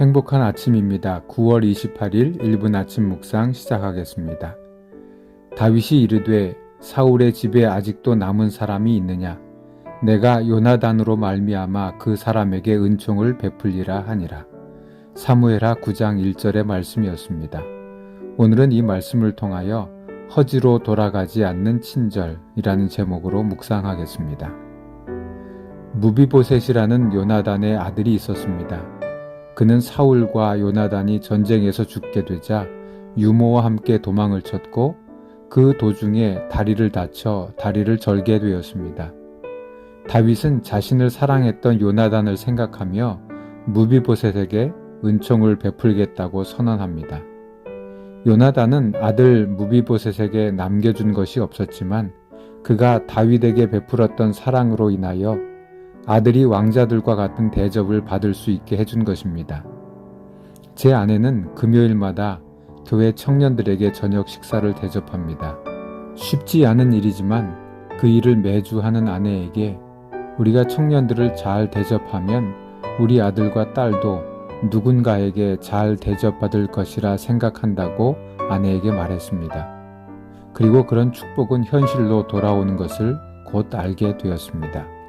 행복한 아침입니다. 9월 28일 1분 아침 묵상 시작하겠습니다. 다윗이 이르되 사울의 집에 아직도 남은 사람이 있느냐? 내가 요나단으로 말미암아 그 사람에게 은총을 베풀리라 하니라. 사무엘하 9장 1절의 말씀이었습니다. 오늘은 이 말씀을 통하여 허지로 돌아가지 않는 친절이라는 제목으로 묵상하겠습니다. 무비보셋이라는 요나단의 아들이 있었습니다. 그는 사울과 요나단이 전쟁에서 죽게 되자 유모와 함께 도망을 쳤고 그 도중에 다리를 다쳐 다리를 절게 되었습니다. 다윗은 자신을 사랑했던 요나단을 생각하며 무비보셋에게 은총을 베풀겠다고 선언합니다. 요나단은 아들 무비보셋에게 남겨준 것이 없었지만 그가 다윗에게 베풀었던 사랑으로 인하여 아들이 왕자들과 같은 대접을 받을 수 있게 해준 것입니다. 제 아내는 금요일마다 교회 청년들에게 저녁 식사를 대접합니다. 쉽지 않은 일이지만 그 일을 매주 하는 아내에게 우리가 청년들을 잘 대접하면 우리 아들과 딸도 누군가에게 잘 대접받을 것이라 생각한다고 아내에게 말했습니다. 그리고 그런 축복은 현실로 돌아오는 것을 곧 알게 되었습니다.